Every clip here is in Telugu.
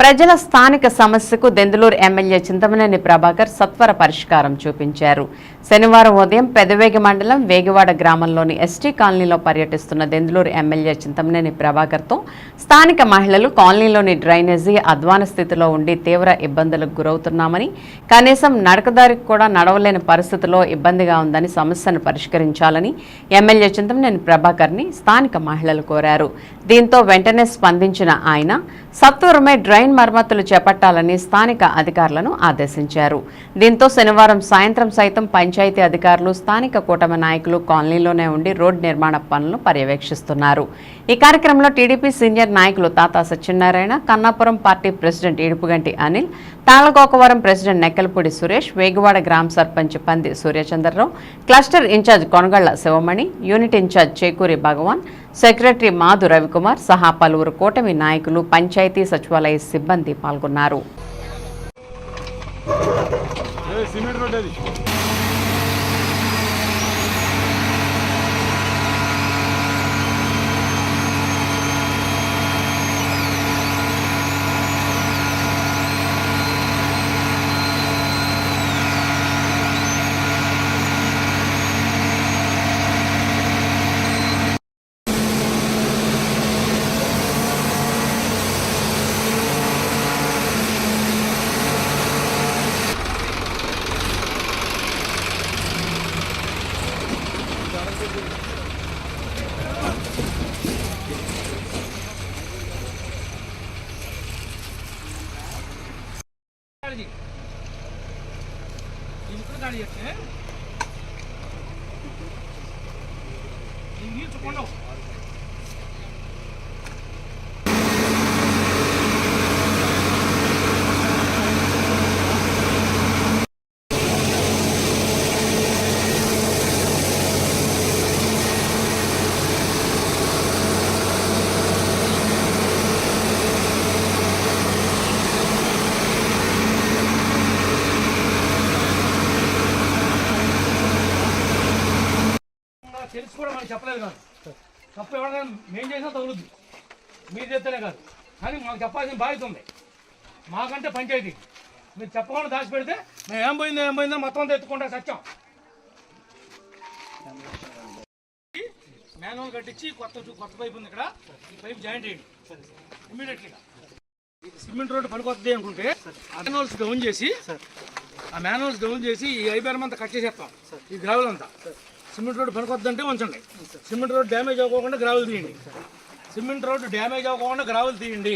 ప్రజల స్థానిక సమస్యకు దెందులూరు ఎమ్మెల్యే చింతమనేని ప్రభాకర్ సత్వర పరిష్కారం చూపించారు. శనివారం ఉదయం పెదవేగి మండలం వేగివాడ గ్రామంలోని ఎస్టీ కాలనీలో పర్యటిస్తున్న దెందులూరు ఎమ్మెల్యే చింతమనేని ప్రభాకర్తో స్థానిక మహిళలు కాలనీలోని డ్రైనేజీ అధ్వాన స్థితిలో ఉండి తీవ్ర ఇబ్బందులకు గురవుతున్నామని కనీసం నడకదారికి కూడా నడవలేని పరిస్థితిలో ఇబ్బందిగా ఉందని సమస్యను పరిష్కరించాలని ఎమ్మెల్యే చింతమనేని ప్రభాకర్ని స్థానిక మహిళలు కోరారు. దీంతో వెంటనే స్పందించిన ఆయన సత్వరమే డ్రైన్ మరమ్మతులు చేపట్టాలని స్థానిక అధికారులను ఆదేశించారు. దీంతో శనివారం సాయంత్రం సైతం పంచాయతీ అధికారులు స్థానిక కూటమి నాయకులు కాలనీలోనే ఉండి రోడ్డు నిర్మాణ పనులను పర్యవేక్షిస్తున్నారు. ఈ కార్యక్రమంలో టీడీపీ సీనియర్ నాయకులు Tata Satyanarayana Kannapuram party president Idupuganti Anil Talagokavaram president Nekkalapudi Suresh Veguvada గ్రామ sarpanch Pandi Suryachandrarao cluster incharge Konagalla Sivamani unit incharge Chekuri Bhagavan secretary Madhu Ravikumar సహా పలువురు కూటమి నాయకులు పంచాయతీ సచివాలయ సిబ్బంది పాల్గొన్నారు. సిమెంట్ రోడ్ అది. కాళీ ఇంట్లో కాళీ చేస్తే ఈ తెలిసి కూడా మనకు చెప్పలేదు కాదు. తప్పు ఎవరైనా మేము చేసినా తగులుద్ది. మీరు చేస్తేనే కాదు. కానీ మాకు చెప్పాల్సిన బాధ్యత ఉంది. మాకంటే పంచాయతీ. మీరు చెప్పకుండా దాచిపెడితే మేము ఏం పోయిందో ఏం పోయిందో మొత్తం అంతా ఎత్తుకుంటా సత్యం. మాన్యువల్ కట్టించి కొత్త కొత్త పైపు ఉంది ఇక్కడ. ఈ పైప్ జాయింట్ చేయండి. ఇమీడియట్లీగా సిమెంట్ రోడ్డు పనికొస్తుంది అనుకుంటే మాన్యువల్స్ డౌన్ చేసి ఆ మాన్యువల్స్ డౌన్ చేసి ఈ ఐబీఆర్ అంతా కట్ చేసేస్తాం. ఈ గ్రావెల్ అంతా సిమెంట్ రోడ్డు పనికొద్దంటే ఉంచండి. సిమెంట్ రోడ్ డ్యామేజ్ అవ్వకుండా గ్రావెల్ తీయండి. సిమెంట్ రోడ్డు డ్యామేజ్ అవ్వకుండా గ్రావెల్ తీయండి.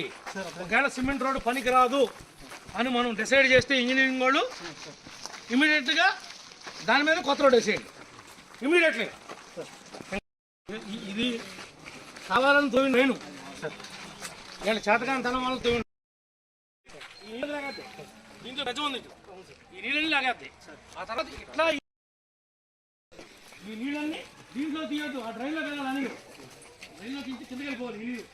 ఒకవేళ సిమెంట్ రోడ్డు పనికి రాదు అని మనం డిసైడ్ చేస్తే ఇంజనీరింగ్ వాళ్ళు ఇమీడియట్గా దాని మీద కొత్త రోడ్ వేసేయండి. ఇమీడియట్లీ ఇది కావాలని తోవి నేను. వీళ్ళ చేతకాని తన వాళ్ళు తోవి ఈ నీళ్ళు లాగేస్తాయి. దీంట్లో ఉంది. ఈ నీళ్ళని లాగేస్తాయి. ఆ తర్వాత ఇట్లా ఈ- నీళ్ళని దీంట్లో తీయద్దు. ఆ డ్రైన్లో వెళ్ళాలని అని డ్రైన్లో తీసి కిందకి వెళ్ళిపోవాలి ఈ నీళ్ళు